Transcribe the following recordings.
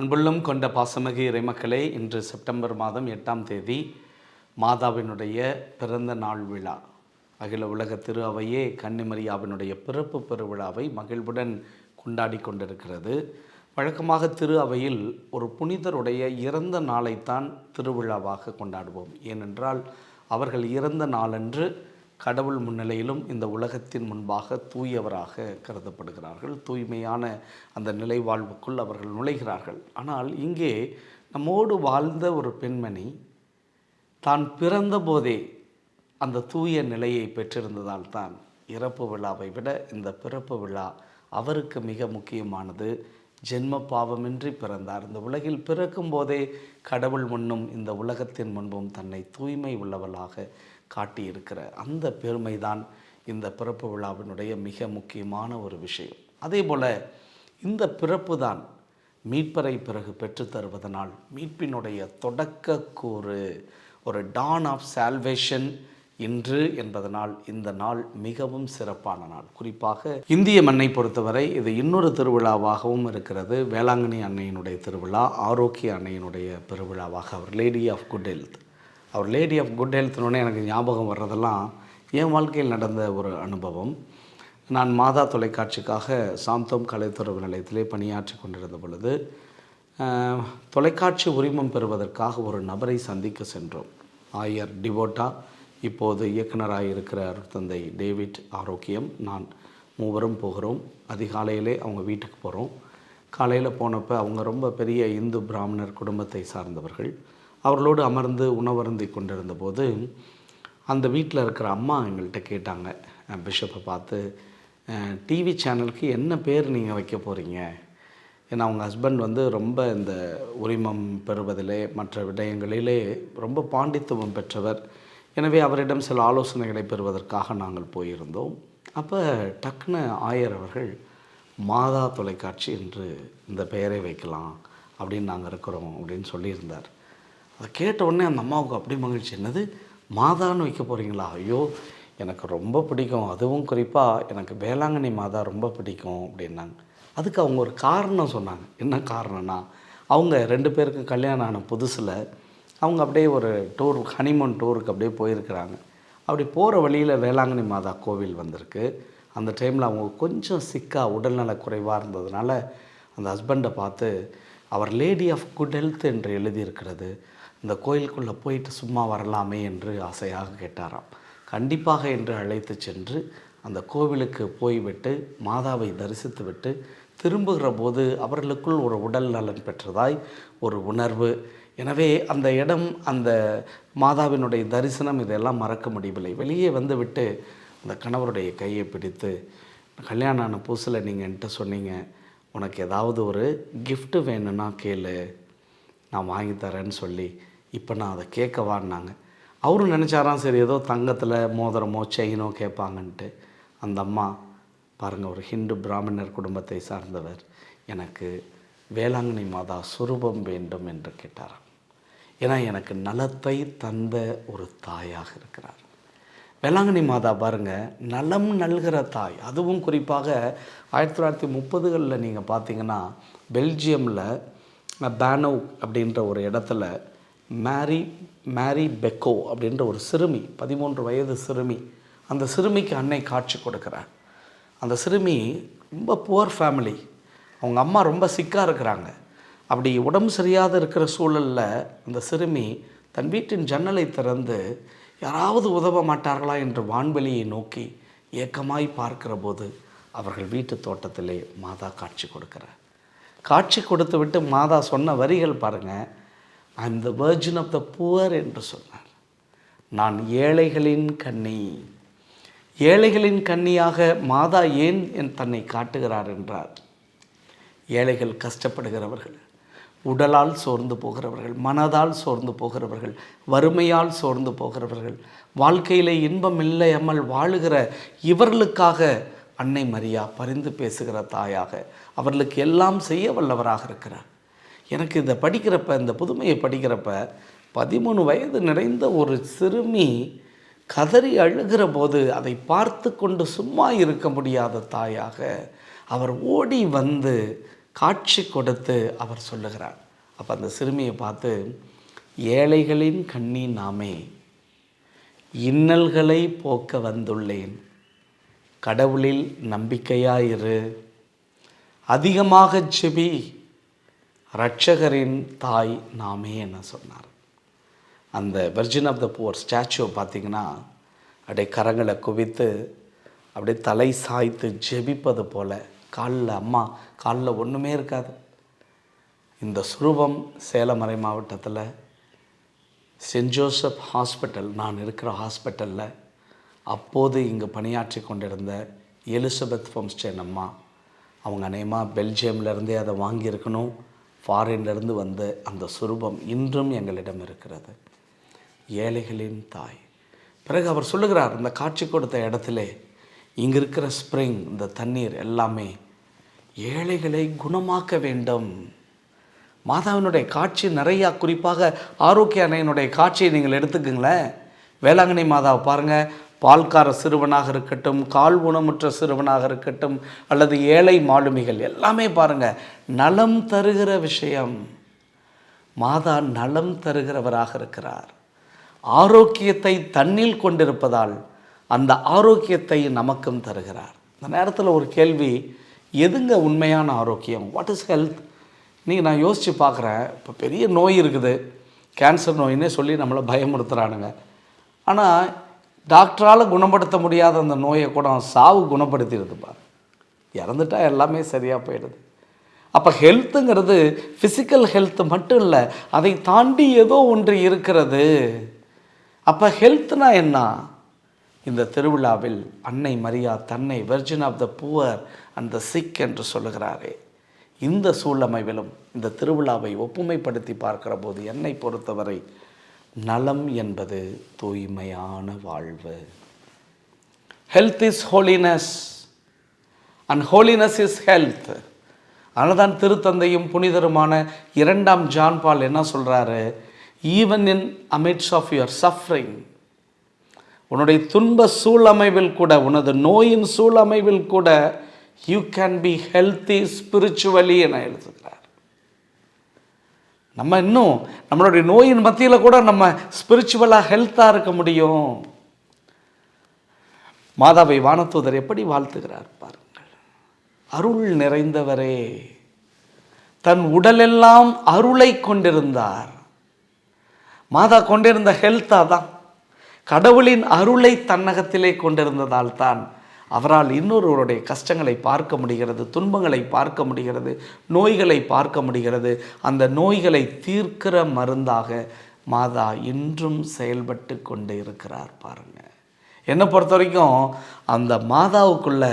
அன்புள்ளம் கொண்ட பாசமிகு இறைமக்களே இன்று செப்டம்பர் மாதம் எட்டாம் தேதி மாதாவினுடைய பிறந்த நாள் விழா. அகில உலக திரு அவையே கன்னிமரியாவினுடைய பிறப்பு பெருவிழாவை மகிழ்வுடன் கொண்டாடி கொண்டிருக்கிறது. வழக்கமாக திரு அவையில் ஒரு புனிதருடைய இறந்த நாளைத்தான் திருவிழாவாக கொண்டாடுவோம். ஏனென்றால் அவர்கள் இறந்த நாளன்று கடவுள் முன்னிலையிலும் இந்த உலகத்தின் முன்பாக தூயவராக கருதப்படுகிறார்கள். தூய்மையான அந்த நிலை வாழ்வுக்குள் அவர்கள் நுழைகிறார்கள். ஆனால் இங்கே நம்மோடு வாழ்ந்த ஒரு பெண்மணி தான் பிறந்தபோதே அந்த தூய நிலையை பெற்றிருந்ததால் தான் இறப்பு விழாவை விட இந்த பிறப்பு விழா அவருக்கு மிக முக்கியமானது. ஜென்ம பாவமின்றி பிறந்தார். இந்த உலகில் பிறக்கும் போதே கடவுள் முன்னும் இந்த உலகத்தின் முன்பும் தன்னை தூய்மை உள்ளவளாக காட்டியிருக்கிற அந்த பெருமை தான் இந்த பிறப்பு விழாவினுடைய மிக முக்கியமான ஒரு விஷயம். அதே போல் இந்த பிறப்பு தான் மீட்பரை பிறகு பெற்றுத்தருவதனால் மீட்பினுடைய தொடக்கக்கூறு ஒரு டான் ஆஃப் சால்வேஷன் இன்று என்பதனால் இந்த நாள் மிகவும் சிறப்பான நாள். குறிப்பாக இந்திய மண்ணை பொறுத்தவரை இது இன்னொரு திருவிழாவாகவும் இருக்கிறது. வேளாங்கண்ணி அன்னையினுடைய திருவிழா ஆரோக்கிய அன்னையினுடைய பெருவிழாவாக our lady of good health our lady of good ஹெல்த்னோடனே எனக்கு ஞாபகம் வர்றதெல்லாம் என் வாழ்க்கையில் நடந்த ஒரு அனுபவம். நான் மாதா தொலைக்காட்சிக்காக சாந்தோம் கலைத்துறவு நிலையத்திலே பணியாற்றி கொண்டிருந்த பொழுது தொலைக்காட்சி உரிமம் பெறுவதற்காக ஒரு நபரை சந்திக்க சென்றோம். ஆயர் டிவோட்டா இப்போது இயக்குனராக இருக்கிற தந்தை டேவிட் ஆரோக்கியம். நான் மூவரும் போகிறோம். அதிகாலையிலே அவங்க வீட்டுக்கு போகிறோம் காலையில் போனப்போ அவங்க ரொம்ப பெரிய இந்து பிராமணர் குடும்பத்தை சார்ந்தவர்கள். அவர்களோடு அமர்ந்து உணவருந்தி கொண்டிருந்த போது அந்த வீட்டில் இருக்கிற அம்மா எங்கள்கிட்ட கேட்டாங்க பிஷப்பை பார்த்து டிவி சேனலுக்கு என்ன பேர் நீங்கள் வைக்க போகிறீங்க ஏன்னா அவங்க ஹஸ்பண்ட் வந்து ரொம்ப இந்த உரிமம் பெறுவதிலே மற்ற விடயங்களிலே ரொம்ப பாண்டித்துவம் பெற்றவர். எனவே அவரிடம் சில ஆலோசனைகளை பெறுவதற்காக நாங்கள் போயிருந்தோம். அப்போ டக்குன்னு ஆயர் அவர்கள் மாதா தொலைக்காட்சி என்று இந்த பெயரை வைக்கலாம் அப்படின்னு நாங்கள் இருக்கிறோம் அப்படின்னு சொல்லியிருந்தார். அதை கேட்ட உடனே அந்த அம்மாவுக்கு அப்படி மகிழ்ச்சி. என்னது? மாதான்னு வைக்க போகிறீங்களா ஐயோ எனக்கு ரொம்ப பிடிக்கும். அதுவும் குறிப்பாக எனக்கு வேளாங்கண்ணி மாதா ரொம்ப பிடிக்கும் அப்படின்னாங்க. அதுக்கு அவங்க ஒரு காரணம் சொன்னாங்க. என்ன காரணம்னா அவங்க ரெண்டு பேருக்கும் கல்யாணம் ஆன புதுசில் அவங்க அப்படியே ஒரு டூர் ஹனிமூன் டூருக்கு அப்படியே போயிருக்கிறாங்க. அப்படி போகிற வழியில் வேளாங்கண்ணி மாதா கோவில் வந்திருக்கு. அந்த டைமில் அவங்க கொஞ்சம் சிக்காக உடல்நல குறைவாக இருந்ததுனால அந்த ஹஸ்பண்டை பார்த்து அவர் லேடி ஆஃப் குட் ஹெல்த் என்று எழுதியிருக்கிறது. இந்த கோயிலுக்குள்ளே போயிட்டு சும்மா வரலாமே என்று ஆசையாக கேட்டாராம். கண்டிப்பாக என்று அழைத்து சென்று அந்த கோவிலுக்கு போய்விட்டு மாதாவை தரிசித்து விட்டு திரும்புகிற போது அவர்களுக்குள் ஒரு உடல் நலன் பெற்றதாய் ஒரு உணர்வு. எனவே அந்த இடம் அந்த மாதாவினுடைய தரிசனம் இதெல்லாம் மறக்க முடியவில்லை. வெளியே வந்துவிட்டு அந்த கணவருடைய கையை பிடித்து கல்யாணம் ஆன புதுசில் நீங்கள் என்கிட்ட சொன்னீங்க. உனக்கு ஏதாவது ஒரு கிஃப்ட்டு வேணும்னா கேளு. நான் வாங்கி தரேன்னு சொல்லி இப்போ நான் அதை கேட்கவான்னாங்க. அவரும் நினச்சாராம் சரி ஏதோ தங்கத்தில் மோதிரமோ செயினோ கேட்பாங்கன்ட்டு. அந்த அம்மா பாருங்கள் ஒரு ஹிந்து பிராமணர் குடும்பத்தை சார்ந்தவர். எனக்கு வேளாங்கண்ணி மாதா சுரூபம் வேண்டும் என்று கேட்டாராம். ஏன்னா எனக்கு நலத்தை தந்த ஒரு தாயாக இருக்கிறார். வேளாங்கண்ணி மாதா பாருங்கள் நலம் நல்கிற தாய். அதுவும் குறிப்பாக ஆயிரத்தி தொள்ளாயிரத்தி முப்பதுகளில் நீங்கள் பார்த்தீங்கன்னா பெல்ஜியமில் பேனோ அப்படின்ற ஒரு இடத்துல மேரி மேரி பெக்கோ அப்படின்ற ஒரு சிறுமி பதிமூன்று வயது சிறுமி அந்த சிறுமிக்கு அன்னை காட்சி கொடுக்குறார். அந்த சிறுமி ரொம்ப புவர் ஃபேமிலி அவங்க அம்மா ரொம்ப சிக்காக இருக்கிறாங்க. அப்படி உடம்பு சரியாத இருக்கிற சூழலில் அந்த சிறுமி தன் வீட்டின் ஜன்னலை திறந்து யாராவது உதவ மாட்டார்களா என்று வான்வெளியை நோக்கி ஏக்கமாய் பார்க்கிற போது அவர்கள் வீட்டு தோட்டத்திலே மாதா காட்சி கொடுக்கிறார். காட்சி கொடுத்து விட்டு மாதா சொன்ன வரிகள் பாருங்கள் I am the virgin of the poor என்று சொன்னார். நான் ஏழைகளின் கண்ணி ஏழைகளின் கண்ணியாக மாதா ஏன் என் தன்னை காட்டுகிறார் என்றார். ஏழைகள் கஷ்டப்படுகிறவர்கள் உடலால் சோர்ந்து போகிறவர்கள் மனதால் சோர்ந்து போகிறவர்கள் வறுமையால் சோர்ந்து போகிறவர்கள் வாழ்க்கையிலே இன்பம் இல்லாமல் வாழுகிற இவர்களுக்காக அன்னை மரியா பரிந்து பேசுகிற தாயாக அவர்களுக்கு எல்லாம் செய்ய வல்லவராக இருக்கிறார். எனக்கு இதை படிக்கிறப்ப இந்த புதுமையை படிக்கிறப்ப பதிமூணு வயது நிறைந்த ஒரு சிறுமி கதறி அழுகிற போது அதை பார்த்து கொண்டு சும்மா இருக்க முடியாத தாயாக அவர் ஓடி வந்து காட்சி கொடுத்து அவர் சொல்லுகிறார். அப்போ அந்த சிறுமியை பார்த்து ஏழைகளின் கண்ணி நாமே இன்னல்களை போக்க வந்துள்ளேன். கடவுளில் நம்பிக்கையாயிரு. அதிகமாக செபி ரட்சகரின் தாய் நாமே என்ன சொன்னார். அந்த வெர்ஜின் ஆஃப் த புவர் ஸ்டாச்சுவை பார்த்தீங்கன்னா அப்படியே கரங்களை குவித்து அப்படியே தலை சாய்த்து ஜெபிப்பது போல் காலில் அம்மா காலில் ஒன்றுமே இருக்காது. இந்த சுரூபம் சேலமறை மாவட்டத்தில் சென்ட் ஜோசப் ஹாஸ்பிட்டல் நான் இருக்கிற ஹாஸ்பிட்டலில் அப்போது இங்கு பணியாற்றி கொண்டிருந்த எலிசபெத் ஃபம்ஸ்டேன் அம்மா அவங்க அநேகமாக பெல்ஜியம்லேருந்தே அதை வாங்கியிருக்கணும் ஃபாரின்லேருந்து வந்த அந்த சுரூபம் இன்றும் எங்களிடம் இருக்கிறது. ஏழைகளின் தாய். பிறகு அவர் சொல்லுகிறார் இந்த காட்சி கொடுத்த இடத்துல இங்கே இருக்கிற ஸ்ப்ரிங் இந்த தண்ணீர் எல்லாமே ஏழைகளை குணமாக்க வேண்டும். மாதாவினுடைய காட்சி நிறையா குறிப்பாக ஆரோக்கிய அன்னையினுடைய காட்சியை நீங்கள் எடுத்துக்கங்களேன். வேளாங்கண்ணி மாதாவை பாருங்கள் பால்கார சிறுவனாக இருக்கட்டும் கால் ஊனமுற்ற சிறுவனாக இருக்கட்டும் அல்லது ஏழை மாலுமிகள் எல்லாமே பாருங்கள் நலம் தருகிற விஷயம். மாதா நலம் தருகிறவராக இருக்கிறார். ஆரோக்கியத்தை தன்னில் கொண்டிருப்பதால் அந்த ஆரோக்கியத்தை நமக்கும் தருகிறார். இந்த நேரத்தில் ஒரு கேள்வி எதுங்க உண்மையான ஆரோக்கியம்? வாட் இஸ் ஹெல்த் நீங்கள் நான் யோசித்து பார்க்குறேன் இப்போ பெரிய நோய் இருக்குது. கேன்சர் நோயின்னே சொல்லி நம்மளை பயமுறுத்துகிறானுங்க ஆனால் டாக்டரால் குணப்படுத்த முடியாத அந்த நோயை கூட சாவு குணப்படுத்திடுதுப்பா இறந்துட்டா எல்லாமே சரியாக போயிடுது. அப்போ ஹெல்த்துங்கிறது ஃபிசிக்கல் ஹெல்த் மட்டும் இல்லை அதை தாண்டி ஏதோ ஒன்று இருக்கிறது. அப்போ ஹெல்த்னா என்ன? இந்த திருவிழாவில் அன்னை மரியா தன்னை virgin of the poor and the sick என்று சொல்லுகிறாரே. இந்த சூழமைவிலும் இந்த திருவிழாவை ஒப்புமைப்படுத்தி பார்க்கிற போது என்னை பொறுத்தவரை நலம் என்பது தூய்மையான வாழ்வு. Health is holiness and holiness is health அதனால்தான் திருத்தந்தையும் புனிதருமான இரண்டாம் ஜான் பால் என்ன சொல்கிறாரு even in amidst of your suffering உன்னுடைய துன்ப சூழமைவில் கூட உனது நோயின் சூழமைவில் கூட you can be healthy spiritually என எழுதுகிறார். நம்ம இன்னும் நம்மளுடைய நோயின் மத்தியில் கூட நம்ம ஸ்பிரிச்சுவலாக ஹெல்த்தாக இருக்க முடியும். மாதாவை வானத்தூதர் எப்படி வாழ்த்துகிறார் பாருங்கள். அருள் நிறைந்தவரே தன் உடலெல்லாம் அருளை கொண்டிருந்தார். மாதா கொண்டிருந்த ஹெல்த்தாக தான் கடவுளின் அருளை தன்னகத்திலே கொண்டிருந்ததால் தான் அவரால் இன்னொருவருடைய கஷ்டங்களை பார்க்க முடிகிறது துன்பங்களை பார்க்க முடிகிறது நோய்களை பார்க்க முடிகிறது. அந்த நோய்களை தீர்க்கிற மருந்தாக மாதா இன்றும் செயல்பட்டு கொண்டு இருக்கிறார் பாருங்க. என்னை பொறுத்த வரைக்கும் அந்த மாதாவுக்குள்ள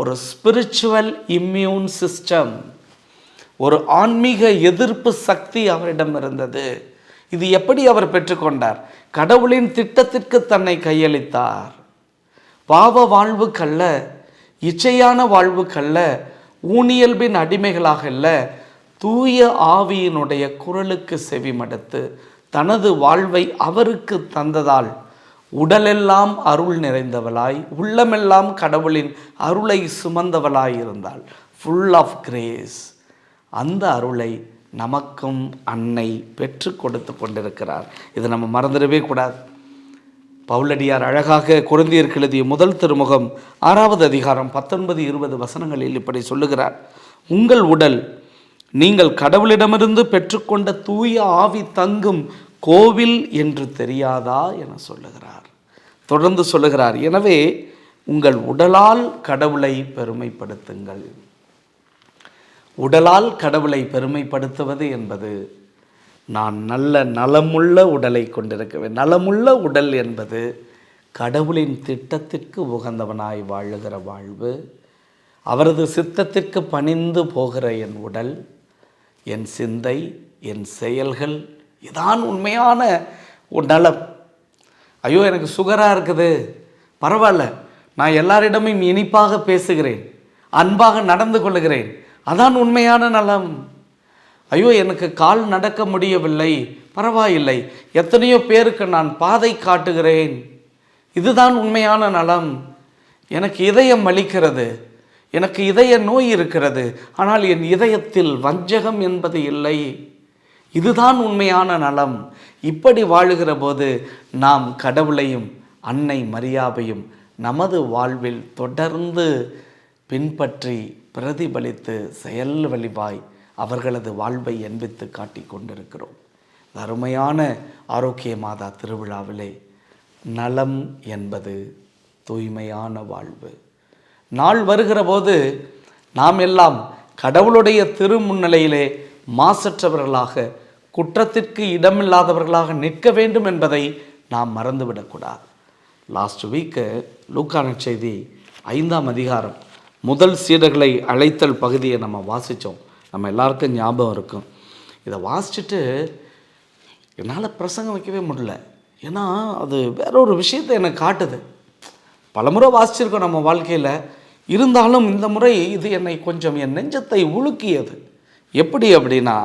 ஒரு ஸ்பிரிச்சுவல் இம்யூன் சிஸ்டம் ஒரு ஆன்மீக எதிர்ப்பு சக்தி அவரிடம் இருந்தது. இது எப்படி அவர் பெற்றுக்கொண்டார் கடவுளின் திட்டத்திற்கு தன்னை கையளித்தார். பாவ வாழ்வுக்கல்ல இச்சையான வாழ்வுக்கல்ல ஊனியல்பின் அடிமைகளாக அல்ல தூய ஆவியினுடைய குரலுக்கு செவிமடுத்து தனது வாழ்வை அவருக்கு தந்ததால் உடலெல்லாம் அருள் நிறைந்தவளாய் உள்ளமெல்லாம் கடவுளின் அருளை சுமந்தவளாய் இருந்தாள். ஃபுல் ஆஃப் கிரேஸ் அந்த அருளை நமக்கும் அன்னை பெற்று கொடுத்து கொண்டிருக்கிறார். இதை நம்ம மறந்துடவே கூடாது. பவுலடியார் அழகாக குழந்தையருக்கு எழுதிய முதல் திருமுகம் ஆறாவது அதிகாரம் பத்தொன்பது இருபது வசனங்களில் இப்படி சொல்லுகிறார். உங்கள் உடல் நீங்கள் கடவுளிடமிருந்து பெற்றுக்கொண்ட தூய ஆவி தங்கும் கோவில் என்று தெரியாதா? என சொல்லுகிறார். தொடர்ந்து சொல்லுகிறார் எனவே உங்கள் உடலால் கடவுளை பெருமைப்படுத்துங்கள். உடலால் கடவுளை பெருமைப்படுத்துவது என்பது நான் நல்ல நலமுள்ள உடலை கொண்டிருக்கவேன் நலமுள்ள உடல் என்பது கடவுளின் திட்டத்திற்கு உகந்தவனாய் வாழுகிற வாழ்வு. அவரது சித்தத்திற்கு பணிந்து போகிற என் உடல் என் சிந்தை என் செயல்கள் இதான் உண்மையான ஒரு நலம். ஐயோ எனக்கு சுகராக இருக்குது. பரவாயில்ல நான் எல்லாரிடமும் இனிப்பாக பேசுகிறேன். அன்பாக நடந்து கொள்கிறேன் அதான் உண்மையான நலம். ஐயோ எனக்கு கால் நடக்க முடியவில்லை. பரவாயில்லை. எத்தனையோ பேருக்கு நான் பாதை காட்டுகிறேன். இதுதான் உண்மையான நலம். எனக்கு இதயம் அளிக்கிறது எனக்கு இதய நோய் இருக்கிறது. ஆனால் என் இதயத்தில் வஞ்சகம் என்பது இல்லை. இதுதான் உண்மையான நலம். இப்படி வாழுகிற போது நாம் கடவுளையும் அன்னை மரியாதையும் நமது வாழ்வில் தொடர்ந்து பின்பற்றி பிரதிபலித்து செயல் வழிவாய் அவர்களது வாழ்வை என்பித்து காட்டி கொண்டிருக்கிறோம். அருமையான ஆரோக்கிய மாதா திருவிழாவிலே நலம் என்பது தூய்மையான வாழ்வு. நாள் வருகிற போது நாம் எல்லாம் கடவுளுடைய திருமுன்னிலையிலே மாசற்றவர்களாக குற்றத்திற்கு இடமில்லாதவர்களாக நிற்க வேண்டும் என்பதை நாம் மறந்துவிடக்கூடாது. லாஸ்ட் வீக்கு லூக்கான செய்தி ஐந்தாம் அதிகாரம் முதல் சீடர்களை அழைத்தல் பகுதியை நம்ம வாசித்தோம். நம்ம எல்லாருக்கும் ஞாபகம் இருக்கும். இதை வாசிச்சுட்டு என்னால் பிரசங்கம் வைக்கவே முடியல. ஏன்னா அது வேற ஒரு விஷயத்தை எனக்கு காட்டுது. பலமுறை வாசிச்சிருக்கோம் நம்ம வாழ்க்கையில். இருந்தாலும் இந்த முறை இது என்னை கொஞ்சம் என் நெஞ்சத்தை உலுக்கியது. எப்படி அப்படின்னா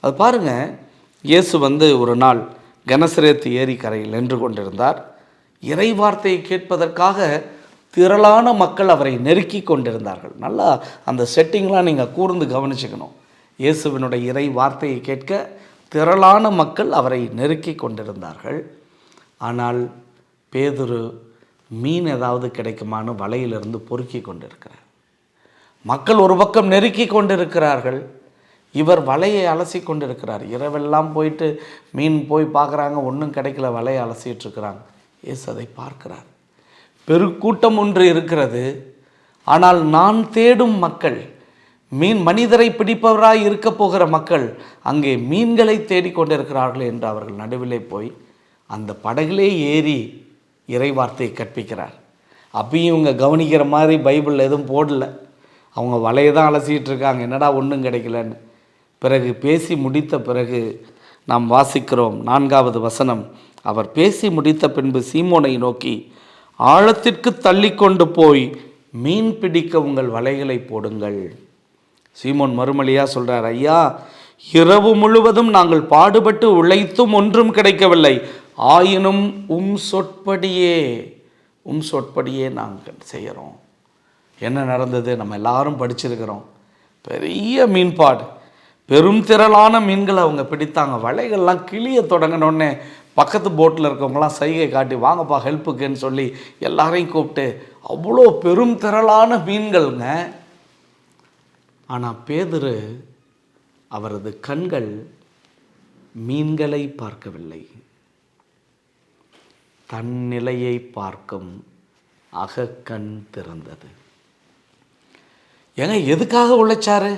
அது பாருங்கள் இயேசு வந்து ஒரு நாள் கனசரேத்து ஏரி கரையில் நின்று கொண்டிருந்தார். இறை வார்த்தையை கேட்பதற்காக திரளான மக்கள் அவரை நெருக்கி கொண்டிருந்தார்கள். நல்லா அந்த செட்டிங்லாம் நீங்கள் கூர்ந்து கவனிச்சுக்கணும். இயேசுவினுடைய இறை வார்த்தையை கேட்க திரளான மக்கள் அவரை நெருக்கி கொண்டிருந்தார்கள். ஆனால் பேதுரு மீன் ஏதாவது கிடைக்குமான்னு வலையிலிருந்து பொறுக்கி கொண்டிருக்கிறார். மக்கள் ஒரு பக்கம் நெருக்கி கொண்டிருக்கிறார்கள். இவர் வலையை அலசி கொண்டிருக்கிறார். இரவெல்லாம் போயிட்டு மீன் போய் பார்க்குறாங்க ஒன்றும் கிடைக்கல வலையை அலசிட்டு இருக்கிறாங்க. இயேசு அதை பார்க்கிறார். பெருக்கூட்டம் ஒன்று இருக்கிறது. ஆனால் நான் தேடும் மக்கள் மீன் மனிதரை பிடிப்பவராய் இருக்க போகிற மக்கள் அங்கே மீன்களை தேடிக்கொண்டிருக்கிறார்கள் என்று அவர்கள் நடுவிலே போய் அந்த படகிலே ஏறி இறைவார்த்தையை கற்பிக்கிறார். அப்பயும் இவங்க கவனிக்கிற மாதிரி பைபிளில் எதுவும் போடல. அவங்க வலையை தான் அலசிக்கிட்டு இருக்காங்க. என்னடா ஒன்றும் கிடைக்கலன்னு. பிறகு பேசி முடித்த பிறகு நாம் வாசிக்கிறோம் நான்காவது வசனம். அவர் பேசி முடித்த பின்பு சீமோனை நோக்கி ஆழத்திற்கு தள்ளி கொண்டு போய் மீன் பிடிக்க உங்கள் வலைகளை போடுங்கள். சீமோன் மறுமொழியாக சொல்கிறார் ஐயா இரவு முழுவதும் நாங்கள் பாடுபட்டு உழைத்தும் ஒன்றும் கிடைக்கவில்லை. ஆயினும் உம் சொற்படியே உம் சொற்படியே நாங்கள் செய்கிறோம். என்ன நடந்தது? நம்ம எல்லாரும் படிச்சிருக்கிறோம். பெரிய மீன்பாடு. பெரும் திரளான மீன்களை அவங்க பிடித்தாங்க. வலைகள்லாம் கிளிய தொடங்கினோடனே பக்கத்து போட்டில் இருக்கவங்களாம் சைகை காட்டி வாங்கப்பா ஹெல்ப்புக்குன்னு சொல்லி எல்லாரையும் கூப்பிட்டு அவ்வளோ பெரும் திரளான மீன்கள்ங்க. ஆனால் பேதுரு அவரது கண்கள் மீன்களை பார்க்கவில்லை. தன் நிலையை பார்க்கும் அகக்கண் திறந்தது. ஏங்க எதுக்காக உழைச்சாரு?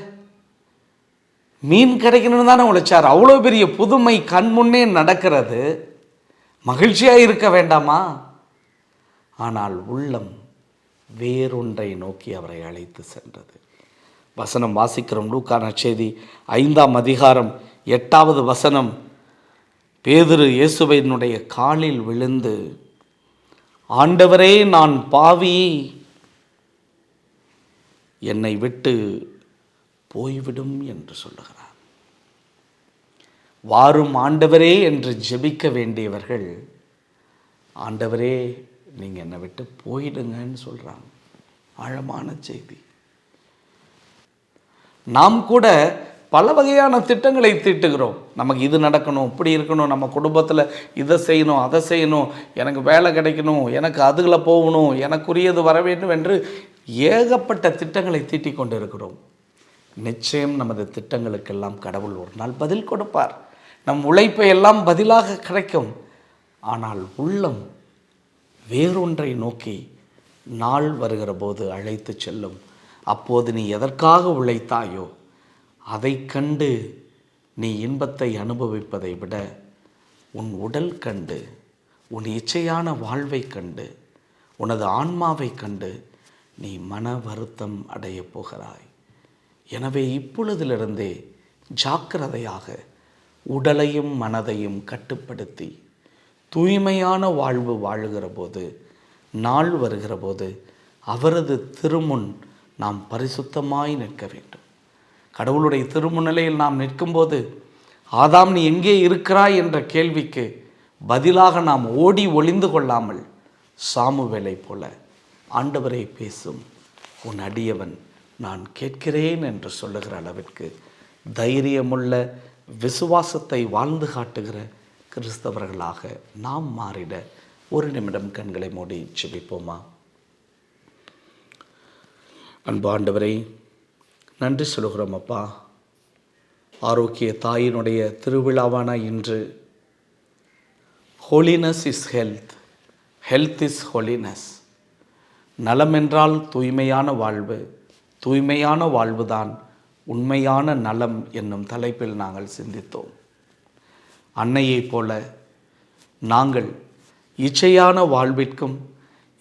மீன் கிடைக்கணும்னு தானே உழைச்சார். அவ்வளோ பெரிய புதுமை கண் முன்னே நடக்கிறது. மகிழ்ச்சியாக இருக்க வேண்டாமா? ஆனால் உள்ளம் வேறொன்றை நோக்கி அவரை அழைத்து சென்றது. வசனம் வாசிக்கிறோம். லூக்கான செய்தி ஐந்தாம் அதிகாரம் எட்டாவது வசனம். பேதுரு இயேசுவையினுடைய காலில் விழுந்து ஆண்டவரே நான் பாவி. என்னை விட்டு போய்விடும் என்று சொல்லுகிறார். வாரும் ஆண்டவரே என்று ஜெபிக்க வேண்டியவர்கள் ஆண்டவரே நீங்கள் என்னை விட்டு போயிடுங்கன்னு சொல்கிறாங்க ஆழமான செய்தி. நாம் கூட பல வகையான திட்டங்களை தீட்டுகிறோம். நமக்கு இது நடக்கணும் இப்படி இருக்கணும் நம்ம குடும்பத்தில் இதை செய்யணும் அதை செய்யணும் எனக்கு வேலை கிடைக்கணும் எனக்கு அதுகளை போகணும் எனக்குரியது வர வேண்டும் என்று ஏகப்பட்ட திட்டங்களை தீட்டிக் கொண்டு இருக்கிறோம் நிச்சயம் நமது திட்டங்களுக்கெல்லாம் கடவுள் ஒரு நாள் பதில் கொடுப்பார். நம் உழைப்பை எல்லாம் பதிலாக கிடைக்கும். ஆனால் உள்ளம் வேறொன்றை நோக்கி நாள் வருகிற போது அழைத்து செல்லும். அப்போது நீ எதற்காக உழைத்தாயோ அதை கண்டு நீ இன்பத்தை அனுபவிப்பதை விட உன் உடல் கண்டு உன் இச்சையான வாழ்வை கண்டு உனது ஆன்மாவை கண்டு நீ மன வருத்தம் அடையப் போகிறாய். எனவே இப்பொழுதிலிருந்தே ஜாக்கிரதையாக உடலையும் மனதையும் கட்டுப்படுத்தி தூய்மையான வாழ்வு வாழுகிற போது நாள் வருகிற போது அவரது திருமுன் நாம் பரிசுத்தமாய் நிற்க வேண்டும். கடவுளுடைய திருமுன்னிலையில் நாம் நிற்கும்போது ஆதாம் நீ எங்கே இருக்கிறாய்? என்ற கேள்விக்கு பதிலாக நாம் ஓடி ஒளிந்து கொள்ளாமல் சாமுவேலை போல ஆண்டவரை பேசும். உன் அடியவன் நான் கேட்கிறேன் என்று சொல்லுகிற அளவிற்கு தைரியமுள்ள விசுவாசத்தை வாழ்ந்து காட்டுகிற கிறிஸ்தவர்களாக நாம் மாறிட ஒரு நிமிடம் கண்களை மூடி செபிப்போமா அன்பு ஆண்டவரை நன்றி சொல்கிறோம் அப்பா. ஆரோக்கிய தாயினுடைய திருவிழாவான இன்று. Holiness is health health is holiness நலமென்றால் தூய்மையான வாழ்வு தூய்மையான வாழ்வுதான் உண்மையான நலம் என்னும் தலைப்பில் நாங்கள் சிந்தித்தோம். அன்னையைப் போல நாங்கள் இச்சையான வாழ்விற்கும்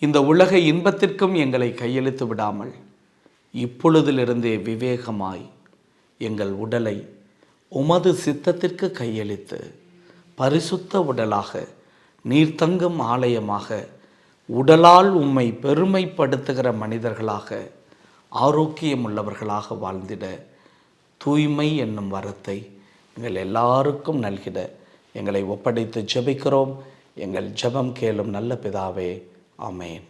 இந்த உலக இன்பத்திற்கும் எங்களை கையெழுத்து விடாமல் இப்பொழுதிலிருந்தே விவேகமாய் எங்கள் உடலை உமது சித்தத்திற்கு கையளித்து பரிசுத்த உடலாக நீர்த்தங்கும் ஆலயமாக உடலால் உம்மை பெருமைப்படுத்துகிற மனிதர்களாக ஆரோக்கியமுள்ளவர்களாக வாழ்ந்திட தூய்மை என்னும் வரத்தை எங்கள் எல்லாருக்கும் நல்கிட எங்களை ஒப்படைத்து ஜெபிக்கிறோம் எங்கள் ஜெபம் கேளும் நல்ல பிதாவே அமேன்